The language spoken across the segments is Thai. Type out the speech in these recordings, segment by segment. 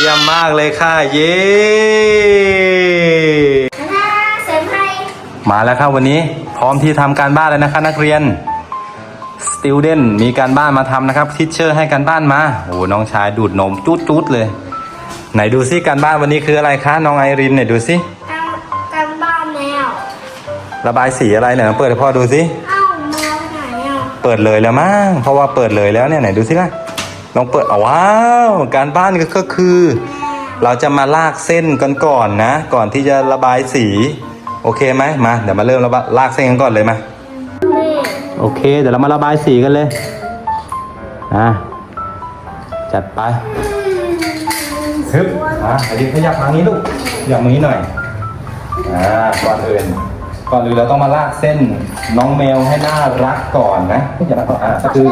เยี่ยมมากเลยค่ะ เย้นะเสริมให้มาแล้วครับวันนี้พร้อมที่ทำการบ้านแล้วนะคะนักเรียน student มีการบ้านมาทำนะครับทิชเชอร์ให้การบ้านมาโอ้โหน้องชายดูดนมจุดจุดๆเลย ไหนดูซิการบ้านวันนี้คืออะไรคะน้องไอรินไหนดูซิเอากันบ้านแมวระบายสีอะไรเนี่ยเปิดให้พ่อดูซิ เอ้าแมวไปไหนอะเปิดเลยแล้วมั้งเพราะว่าเปิดเลยแล้วเนี่ยไหนดูซิล่ะ ลองเปิดเอาว้าว การบ้านก็คือ เราจะมาลากเส้นกันก่อนนะ ก่อนที่จะระบายสี โอเคไหมมาเดี๋ยวมาเริ่มระบายลากเส้นกันก่อนเลยมาโอเค เดี๋ยวเรามาระบายสีกันเลยอะจัดไปฮึบอะไอ้ดิขยับมางี้ลูกขยับมางี้หน่อยอ่าก่อนอื่นก่อนอื่นเราต้องมาลากเส้นน้องแมวให้น่ารักก่อนนะอย่ามาก่อนอ่าก็คือ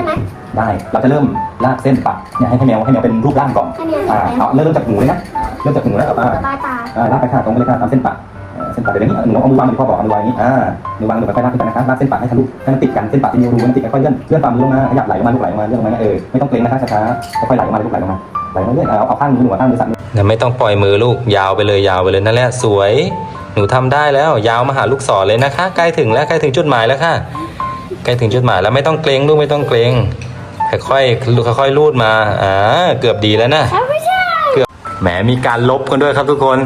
ได้ เราจะเริ่มลากเส้นปะเนี่ยให้ให้แมวให้แมวเป็นรูปร่างก่อนอ่าเอาเริ่มจากหนูเลยนะเริ่มจากหนูแล้วอ่าระบายตาอ่าลากไปค่ะตรงไปเลยค่ะตามเส้นปะเอ่อเส้นปะเดี๋ยวอย่างนี้หนูเอามือวางดิพ่อบอกเอามือวางอย่างนี้อ่ามือวางหนูค่อยๆลากขึ้นไปนะคะลากเส้นปะให้ทะลุให้มันติดกันเส้นปะที่นิ้วรูมันติดกันค่อยเลื่อนเลื่อนฝ่ามือลงมาขยับไหลลงมาลูกไหลลงมาเลื่อนลงมาเออไม่ต้องเกรงนะคะช้าๆค่อยๆไหลลงมาลูกไหลลงมาไหลลงมาเรื่อยเอาเอาข้างมือหนูเอาข้างมือสั่นเดี๋ยวไม่ต้องปล่อยมือลูกยาวไปเลยยาวไปเลยนั่นแหละสวยหนูทำได้แล้วยาวมาหาลูกศรเลยนะคะ ใกล้ถึงแล้วใกล้ถึงจุดหมายแล้วค่ะ ใกล้ถึงจุดหมายแล้วไม่ต้องเกรงลูกไม่ต้องเกรง ค่อยๆค่อยๆลูดมาอ่าเกือบดีแล้วนะไม่ใช่แหมมีการลบกันด้วยครับทุกคน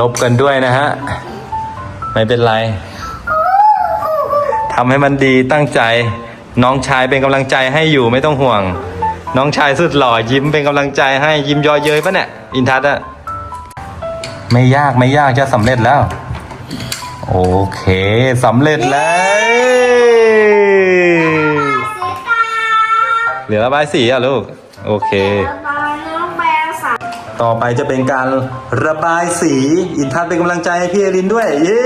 ลบกันด้วยนะฮะไม่เป็นไรทำให้มันดีตั้งใจ น้องชายเป็นกำลังใจให้อยู่ไม่ต้องห่วง น้องชายสุดหล่อยิ้มเป็นกำลังใจให้ยิ้มยอเย้ยปะเนี่ยอินทัศน์อะไม่ยากไม่ยากจะสำเร็จแล้ว โอเคสำเร็จแล้วเสีย เหลือระบายสีอะลูก โอเคระบายน้องแมวสามต่อไปจะเป็นการระบายสี อินทัศน์เป็นกำลังใจให้พี่เอรินด้วย เย้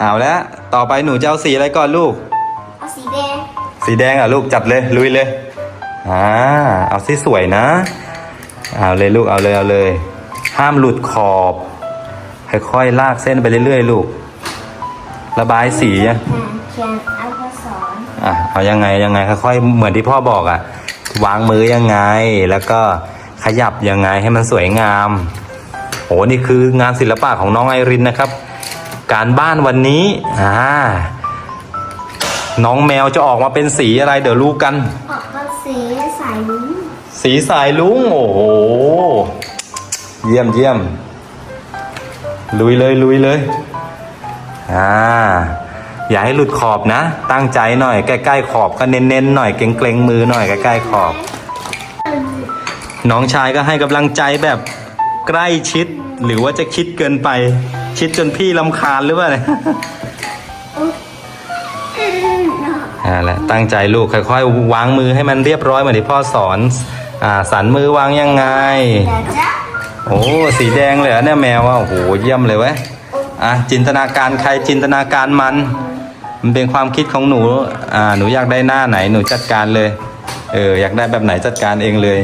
เอาแล้วต่อไปหนูจะเอาสีอะไรก่อนลูก เอาสีแดงสีแดงอะลูกจัดเลยลุยเลยอ่าเอาสีสวยนะ เอาเลยลูกเอาเลยเอาเลย ห้ามหลุดขอบค่อยๆลากเส้นไปเรื่อยๆลูก ระบายสีอะ เขียน อักษรอะเอายังไงยังไงค่อยๆเหมือนที่พ่อบอกอะ วางมือยังไง แล้วก็ขยับยังไงให้มันสวยงามโอ้นี่คืองานศิลปะของน้องไอรินนะครับ การบ้านวันนี้อ่าน้องแมวจะออกมาเป็นสีอะไร เดี๋ยวรู้กัน ออกมาสีสายลุ้งสีสายลุงโอ้โหเยี่ยมเยี่ยมลุยเลยลุยเลยอ่า อย่าให้หลุดขอบนะ ตั้งใจหน่อยใกล้ๆขอบก็เน้นๆหน่อยเกรงๆมือหน่อยใกล้ๆขอบ น้องชายก็ให้กำลังใจแบบใกล้ชิด หรือว่าจะคิดเกินไปชิดจนพี่ลำคาญหรือเปล่าเนี่ยอ่าแหละตั้งใจลูกค่อยๆวางมือให้มันเรียบร้อยเหมือนที่พ่อสอนอ่าสันมือวางยังไง โอ้สีแดงเลยเหรอเนี่ยแมวอะโอ้โหเยี่ยมเลยเว้ยอะจินตนาการใครจินตนาการมัน มันเป็นความคิดของหนูอ่าหนูอยากได้หน้าไหนหนูจัดการเลย เอออยากได้แบบไหนจัดการเองเลย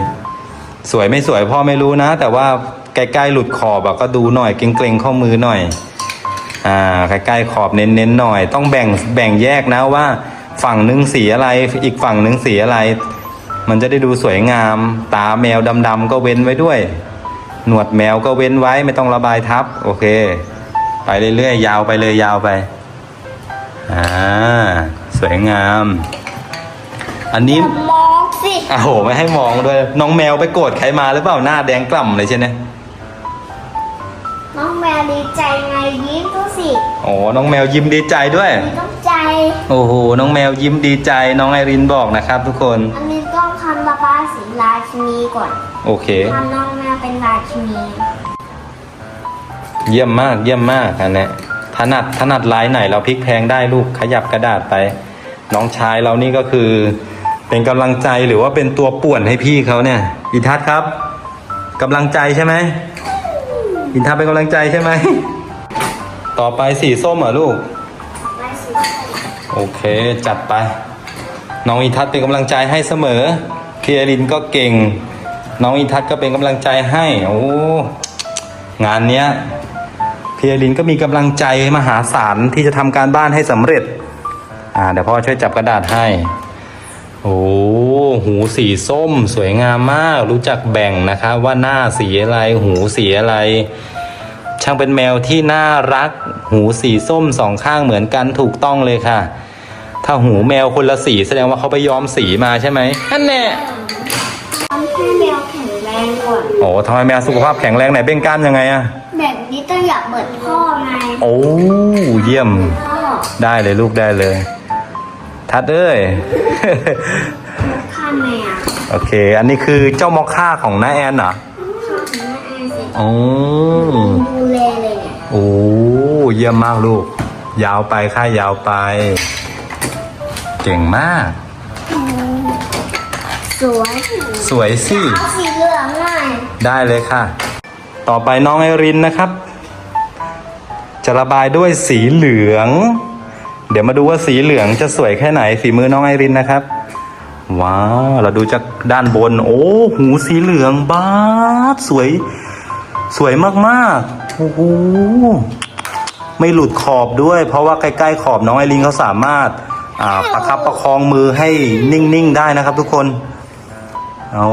สวยไม่สวยพ่อไม่รู้นะ แต่ว่าใกล้ๆหลุดขอบอะก็ดูหน่อยเกรงๆข้อมือหน่อยอ่าใกล้ๆขอบเน้นๆหน่อย ต้องแบ่งแบ่งแยกนะว่าฝั่งหนึ่งสีอะไรอีกฝั่งหนึ่งสีอะไร มันจะได้ดูสวยงาม ตาแมวดำๆก็เว้นไว้ด้วย หนวดแมวก็เว้นไว้ไม่ต้องระบายทับ โอเค ไปเรื่อยๆยาวไปเลยยาวไป อ่าสวยงาม อันนี้มองสิอ้าวโหไม่ให้มองด้วย น้องแมวไปโกรธใครมาหรือเปล่าหน้าแดงกล่ำเลยใช่ไหมน้องแมวดีใจไงยิ้มดูสิโอ้น้องแมวยิ้มดีใจด้วยมีต้องใจ โอ้โหน้องแมวยิ้มดีใจน้องไอรินบอกนะครับ ทุกคน อันนี้ต้องทำระบายสีราชินีก่อนโอเคทำน้องแมวเป็นราชินี เยี่ยมมากเยี่ยมมากอันเนี้ย ถนัดถนัดลายไหนเราพลิกแพงได้ลูกขยับกระดาษไป น้องชายเรานี่ก็คือ เป็นกำลังใจหรือว่าเป็นตัวป่วนให้พี่เขาเนี่ย อินทัศครับกำลังใจใช่ไหมอินทัศเป็นกำลังใจใช่ไหมต่อไปสีส้มเหรอลูกโอเคจัดไป น้องอินทัศเป็นกำลังใจให้เสมอพี่อรินก็เก่ง น้องอินทัศก็เป็นกำลังใจให้โอ้งานเนี้ย พี่อรินก็มีกำลังใจมหาศาลที่จะทำการบ้านให้สำเร็จ อ่าเดี๋ยวพ่อช่วยจับกระดาษให้ โอ้หูสีส้ม สวยงามมาก รู้จักแบ่งนะคะว่าหน้าสีอะไร หูสีอะไร ช่างเป็นแมวที่น่ารัก หูสีส้มสองข้างเหมือนกันถูกต้องเลยค่ะ ถ้าหูแมวคนละสีแสดงว่าเขาไปย้อมสีมาใช่ไหมนั่นแน่ทำให้แมวแข็งแรงก่อนโอ้ทำไมแมวสุขภาพแข็งแรงไหนเบ่งกล้ามยังไงอะแบบ นี้ต้องอยากเปิดพ่อไงโอ้เยี่ยม พ่อได้เลยลูกได้เลย ทัดเอ้ย ข้าแมวโอเค อันนี้คือเจ้ามอคค่าของน้าแอนเหรอข้าของแม่แอนเสร็จโอ้ดูแลเลยเนี่ยโอ้เยี่ยมมากลูก ยาวไปค่ายาวไป เก่งมาก สวยสวยสิ เอาสีเหลืองหน่อยได้เลยค่ะ ต่อไปน้องไอรินนะครับ จะระบายด้วยสีเหลือง เดี๋ยวมาดูว่าสีเหลืองจะสวยแค่ไหนฝีมือน้องไอรินนะครับ ว้าวเราดูจากด้านบน โอ้หูสีเหลืองบาดสวย สวยมากๆโอ้โหไม่หลุดขอบด้วย เพราะว่าใกล้ๆขอบน้องไอรินเขาสามารถประคับประคองมือให้นิ่งๆได้นะครับทุกคน โอ้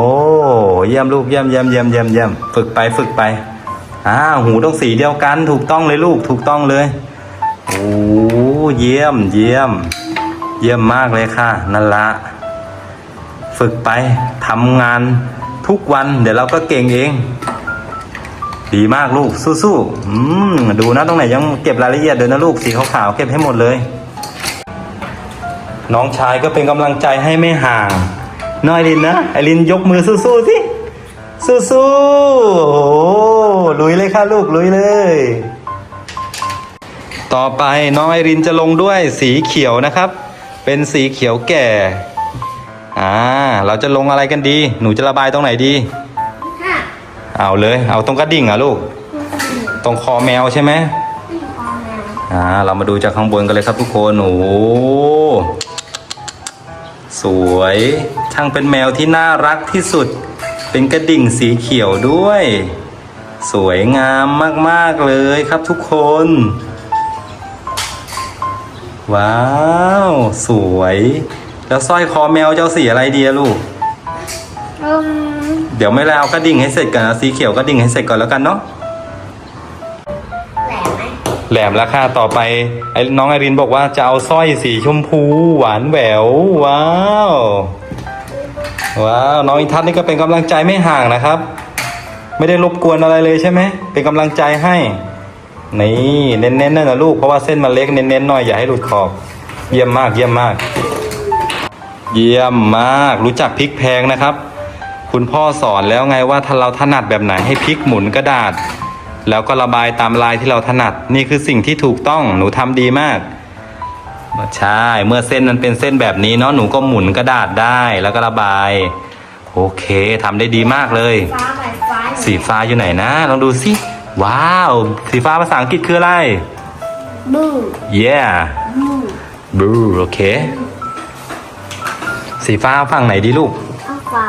เยี่ยมลูกเยี่ยมเยี่ยมเยี่ยมเยี่ยมเยี่ยมฝึกไปฝึกไปอ่าหูต้องสีเดียวกัน ถูกต้องเลยลูกถูกต้องเลยโอ้เยี่ยมเยี่ยม เยี่ยมมากเลยค่ะนั่นละ ฝึกไปทำงานทุกวัน เดี๋ยวเราก็เก่งเอง ดีมากลูกสู้ๆอืมดูนะตรงไหนยังเก็บรายละเอียดเลยนะลูกสีขาวๆเก็บให้หมดเลย น้องชายก็เป็นกำลังใจให้ไม่ห่าง น้อยลินนะไอลินยกมือสู้ๆสิสู้ๆโอ้โหลุยเลยค่ะลูกลุยเลย ต่อไปน้องไอรินจะลงด้วยสีเขียวนะครับ เป็นสีเขียวแก่อ่าเราจะลงอะไรกันดี หนูจะระบายตรงไหนดีห้าเอาเลย เอาตรงกระดิ่งเหรอะลูก ตรงคอแมวใช่ไหมพอแมวอ่าเรามาดูจากข้างบนกันเลยครับทุกคนโอ้โห สวยช่างเป็นแมวที่น่ารักที่สุด เป็นกระดิ่งสีเขียวด้วย สวยงามมากๆเลยครับทุกคน ว้าว สวย แล้วสร้อยคอแมวเจ้าสีอะไรดีอะลูกอืมเดี๋ยวไม่แล้วเอากระดิ่งให้เสร็จก่อนนะสีเขียวกระดิ่งให้เสร็จก่อนแล้วกันเนาะแหลมไหม แหลมราคาต่อไปไอ้น้องไอรินบอกว่าจะเอาสร้อยสีชมพูหวานแหววว้าวว้าวน้องอินทัศน์นี่ก็เป็นกำลังใจไม่ห่างนะครับ ไม่ได้รบกวนอะไรเลยใช่ไหมเป็นกำลังใจให้นี่เน้นๆนั่นนะลูกเพราะว่าเส้นมันเล็กเน้นๆหน่อยอย่าให้หลุดขอบ เยี่ยมมากเยี่ยมมาก เยี่ยมมากรู้จักพลิกแพงนะครับ คุณพ่อสอนแล้วไงว่าถ้าเราถนัดแบบไหนให้พลิกหมุนกระดาษ แล้วก็ระบายตามลายที่เราถนัด นี่คือสิ่งที่ถูกต้องหนูทำดีมาก ใช่ เมื่อเส้นมันเป็นเส้นแบบนี้เนาะหนูก็หมุนกระดาษได้แล้วก็ระบาย โอเคทำได้ดีมากเลย ฟ้าใบฟ้าสีฟ้าอยู่ไหนนะ ลองดูสิว้าว สีฟ้าภาษาอังกฤษคืออะไร บู yeah บู blue โอเค สีฟ้าฝั่งไหนดีลูกเอาฟ้า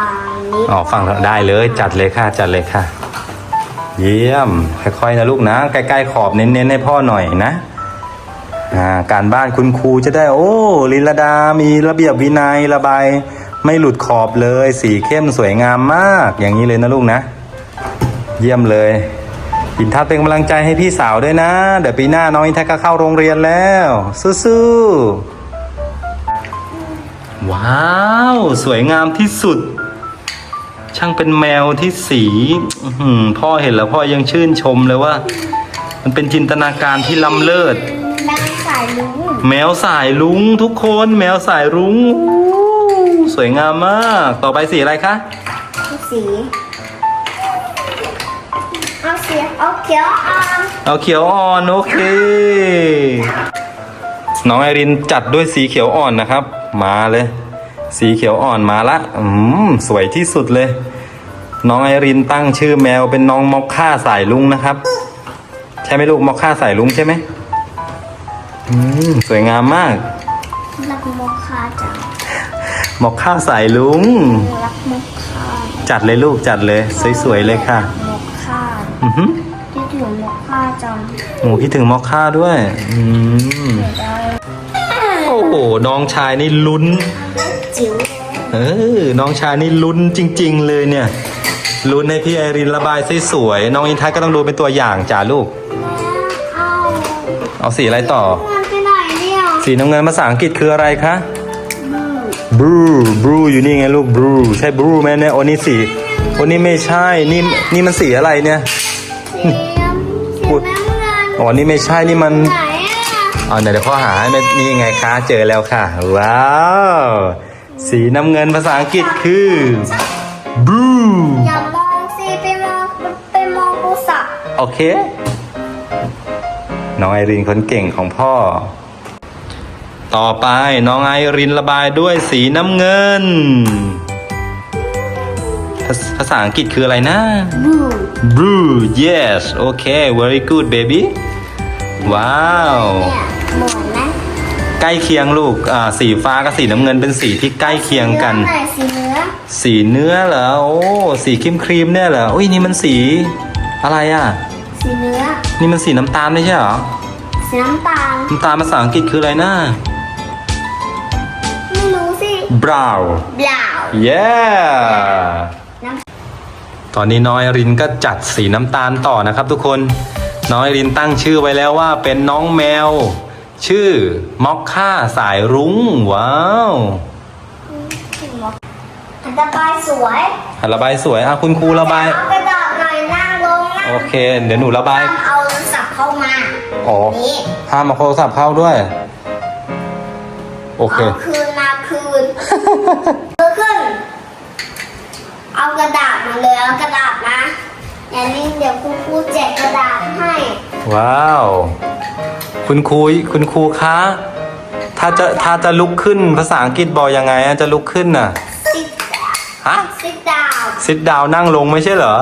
นี้ อ๋อฝั่งได้เลยจัดเลยค่ะ จัดเลยค่ะ เยี่ยม ค่อยๆนะลูกนะ ใกล้ๆขอบเน้นๆให้พ่อหน่อยนะาการบ้านคุณครูจะได้ โอ้ลินลดา มีระเบียบวินัยระบายไม่หลุดขอบเลย สีเข้มสวยงามมาก อย่างนี้เลยนะลูกนะ เยี่ยมเลยอินทัศเป็นกำลังใจให้พี่สาวด้วยนะ เดี๋ยวปีหน้าน้องอินทัศก็เข้าโรงเรียนแล้ว สู้ๆว้าว สวยงามที่สุด ช่างเป็นแมวที่สีอื้อหือพ่อเห็นแล้วพ่อยังชื่นชมเลยว่า มันเป็นจินตนาการที่ล้ำเลิศนางสายลุงแมวสายลุงทุกคน แมวสายรุ้งอู้สวยงามมาก ต่อไปสีอะไรคะเอาสี เอาสีเอาเขียวอ่อนเอาเขียวอ่อนโอเค น้องไอรินจัดด้วยสีเขียวอ่อนนะครับ มาเลย สีเขียวอ่อนมาละอืมสวยที่สุดเลย น้องไอรินตั้งชื่อแมวเป็นน้องมอคค่าสายลุงนะครับ ใช่ไหมลูกมอคค่าสายลุงใช่ไหมอืมสวยงามมาก รักมกคาจังมอคค่าสายลุง รักมกคาจัดเลยลูกจัดเลย สวยๆเลยค่ะมกคาอือหือที่ถึงมกคาจังโอ้คิดถึงมอคค่าด้วย อืมได้โอ้โหน้องชายนี่ลุ้น จิ๋วเออ น้องชายนี่ลุ้นจริง ๆ เลยเนี่ย ลุ้นให้พี่ไอรินระบายสวยๆน้องอินทัศน์ก็ต้องดูเป็นตัวอย่างจ้าลูก เอาเอาสีอะไรต่อเงินไปไหนเนี่ยสีน้ำเงินภาษาอังกฤษคืออะไรคะบรูบรูอยู่นี่ไงลูกบรูใช่บรูไหมเนี่ยโอ้นี่สีโอ้นี่ไม่ใช่ นี่นี่มันสีอะไรเนี่ย สีน้ำสีน้ำเงินอ๋อ นี่ไม่ใช่ นี่มัน ไหนอะอ๋อเดี๋ยวพ่อหาให้มันนี่ไงคะ เจอแล้วค่ะ ว้าว สีน้ำเงินภาษาอังกฤษคือบรูอย่ามองสิไปมองไปมองโทรศัพท์โอเค น้องไอรินคนเก่งของพ่อ ต่อไปน้องไอรินระบายด้วยสีน้ำเงิน ภาภาษาอังกฤษคืออะไรนะ บู Blue yes okay very good baby ว้าว เนี่ยหมอนไหม ใกล้เคียงลูกอ่าสีฟ้ากับสีน้ำเงินเป็นสีที่ใกล้เคียงกันเนื้อไหนสีเนื้อสีเนื้อเหรอโอ้สีครีมครีมๆเนี่ยเหรออุ้ยนี่มันสีอะไรอะ สีเนื้อนี่มันสีน้ำตาลไม่ใช่เหรอสีน้ำตาลน้ำตาลภาษาอังกฤษคืออะไรนะ ไม่รู้สิ brown เปล่า yeah น้ตอนนี้น้อยรินก็จัดสีน้ำตาลต่อนะครับทุกคน น้อยรินตั้งชื่อไว้แล้วว่าเป็นน้องแมว ชื่อม็อกค่าสายรุ้งว้าวอันตรายสวยอะระบายสวยอะคุณครูระบายเอากระดาษหน่อยนั่งลงนะโอเค เดี๋ยวหนูระบายห้ามเอาโทรศัพท์เข้ามาอ๋อนี่ห้ามมาโทรศัพท์เข้าด้วย โอเคเอาคืนมาคืนเอาขึ้น เอากระดาษมาเลยเอากระดาษนะอย่างนี้เดี๋ยวคุณครูแจกกระดาษให้ ว้าว คุณครูคุณครูคะ ถ้าจะถ้าจะลุกขึ้นภาษาอังกฤษบอกยังไงอะจะลุกขึ้นน่ะ sit ฮะ sit down ซิดดาวนั่งลงไม่ใช่เหรอ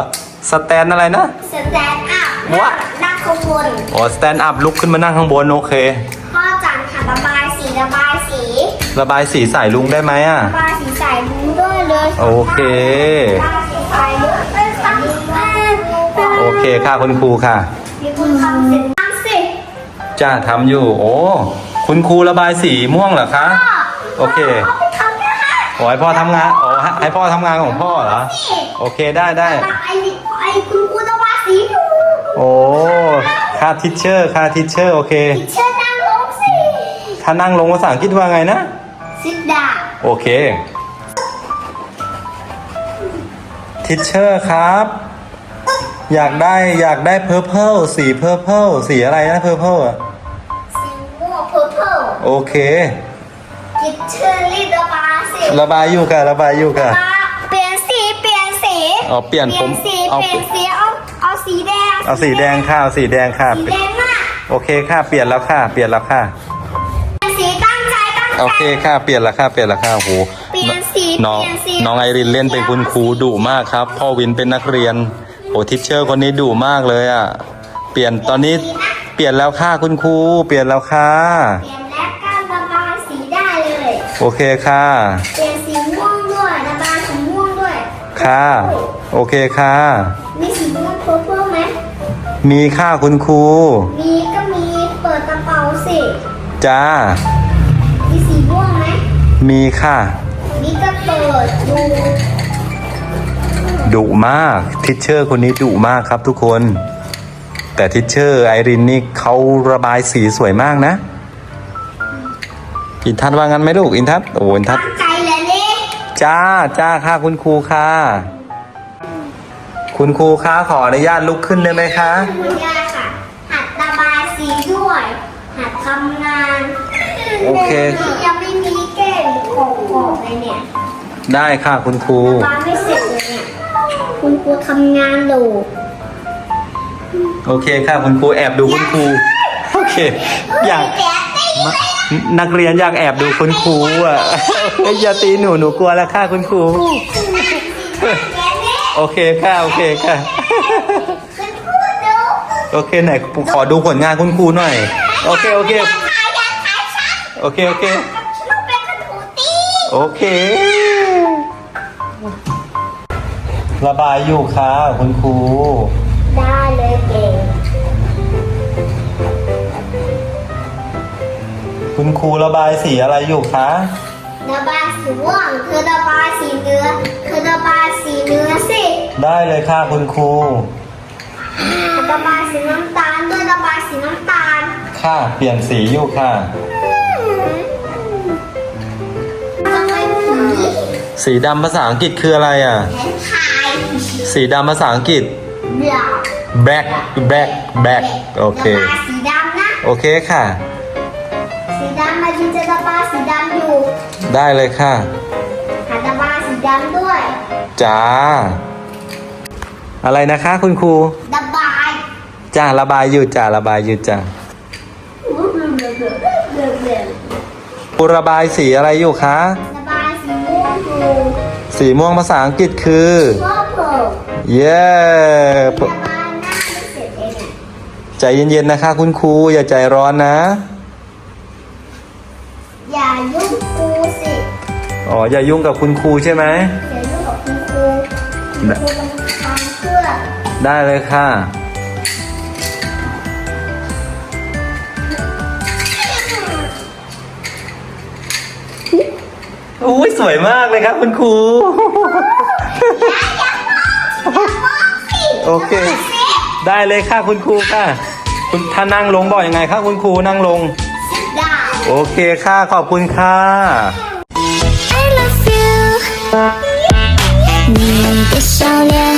สแตนอะไรนะ stand up What? นั่งข้างบนอ๋อสแตนอัพลุกขึ้นมานั่งข้างบนโอเค พ่อจันหัดระบายสีระบายสีระบายสีใส่ลุงได้ไหมอะ ระบายสีใส่รู้ด้วยเลยโอเค ระบายสีใส่รู้เป็นสักแม่โอเคค่ะคุณครูค่ะ มีคุณทำเสร็จตั้งสิ จ้าทำอยู่ โอ้ คุณครูระบายสีม่วงเหรอคะ โอเคเอาไปทำนะคะโอ้ให้พ่อทำงานอ๋อให้ให้พ่อทำงานของพ่อเหรอ โอเคได้ได้ ไอ้ไอ้คุณครูระบายสีอยู่โอ้ค่าทิชเชอร์ค่าทิชเชอร์โอเค เชิญนั่งลงสิถ้านั่งลงภาษาอังกฤษว่าไงนะ sit down โอเค ทิชเชอร์ครับ อยากได้อยากได้เพอร์เพลสีเพอร์เพลสีอะไรนะเพอร์เพลอะ โอเคกิดเชิญรีบระบายสิระบายอยู่ค่ะระบายอยู่ค่ะ เปลี่ยนสีเปลี่ยนสีอ๋อเปลี่ยนผมสีเอา เปลี่ยนสีเอาเอาสีแดงเอาสีแดงค่ะเอาสีแดงค่ะ สีแดงมากโอเคค่ะเปลี่ยนแล้วค่ะ เปลี่ยนแล้วค่ะ เปลี่ยนสีตั้งใจตั้งใจโอเคค่ะเปลี่ยนแล้วค่ะเปลี่ยนแล้วค่ะโอ้โหเปลี่ยนสีน้องเปลี่ยนสีน้องไอรินเล่นเป็นคุณครูดุมากครับ พ่อวินเป็นนักเรียนโอ้ทิชเชอร์คนนี้ดุมากเลยอะเปลี่ยนตอนนี้เปลี่ยนแล้วค่ะคุณครูเปลี่ยนแล้วค่ะ เปลี่ยน โอเคค่ะ เปลี่ยนสีม่วงด้วยระบายสีม่วงด้วยค่ะ โอเคค่ะ มีสีม่วง purple ไหมมีค่ะคุณครู มีก็มีเปิดกระเป๋าสิจ้า มีสีม่วงไหมมีค่ะนี่ก็เปิดดูดุมากทิชเชอร์คนนี้ดุมากครับทุกคน แต่ทิชเชอร์ไอรินนี่เขาระบายสีสวยมากนะ อินทัศน์ว่างั้นไหมลูกอินทัศน์โอ้อินทัศน์ตั้งใจเลยนี่จ้าจ้าค่ะคุณครูค่ะ คุณครูคะขออนุญาตลุกขึ้นได้ไหมคะคุณยายค่ะ หัดระบายสีด้วย หัดทำงานโอเคยังไม่มีเก้งขอบขอบเลยเนี่ย ได้ค่ะคุณครูระบายไม่เสร็จเลยเนี่ยคุณครูทำงานอยู่โอเคค่ะคุณครูแอบดูคุณครูโอเคอยากแกะตีมา นักเรียนอยากแอบดูคุณครูอะอย่าตีหนูหนูกลัวแล้วค่ะคุณครูแกะนี่โอเคค่ะโอเคค่ะคุณครูดูโอเคไหนขอดูผลงานคุณครูหน่อย โอเคโอเคอยากถ่ายอยากถ่ายฉันโอเคโอเคฉันต้องเป็นคุณครูตีโอเค ระบายอยู่ค่ะคุณครู ได้เลยเก่ง คุณครูระบายสีอะไรอยู่คะรระบายสีม่วงเธอระบายสีเนื้อเธอระบายสีเนื้อสิได้เลยค่ะคุณครู ระบายสีน้ำตาลด้วยระบายสีน้ำตาลค่ะ เปลี่ยนสีอยู่ค่ะระบายสีสีดำภาษาอังกฤษคืออะไรอะแทนไทยสีดำภาษาอังกฤษเดี๋ยว black black black โอเค ระบายสีดำนะ โอเคค่ะสี ดำมาจินจะระบายสีดำอยู่ได้เลยค่ะ หาระบายสีดำด้วยจ้า อะไรนะคะคุณครูระบายจ้าระบายอยู่จ้าระบายอยู่จ้าครูระบายสีอะไรอยู่คะ ระบายสีม่วงอยู่สีม่วงภาษาอังกฤษคือ purple เย้ระบายหน้าไม่เสร็จเองอะใจเย็นๆนะคะ คุณครูอย่าใจร้อนนะ อย่ายุ่งครูสิอ๋ออย่ายุ่งกับคุณครูใช่ไหมอย่ายุ่งกับคุณครูคุณครูกำลังทำเพื่อได้เลยค่ะ อุ้ยสวยมากเลยครับคุณครู โอเค ได้เลยค่ะคุณครูค่ะ คุณถ้านั่งลงบอกยังไงครับคุณครูนั่งลงได้ โอเคค่ะ ขอบคุณค่ะ I love you，你的笑脸。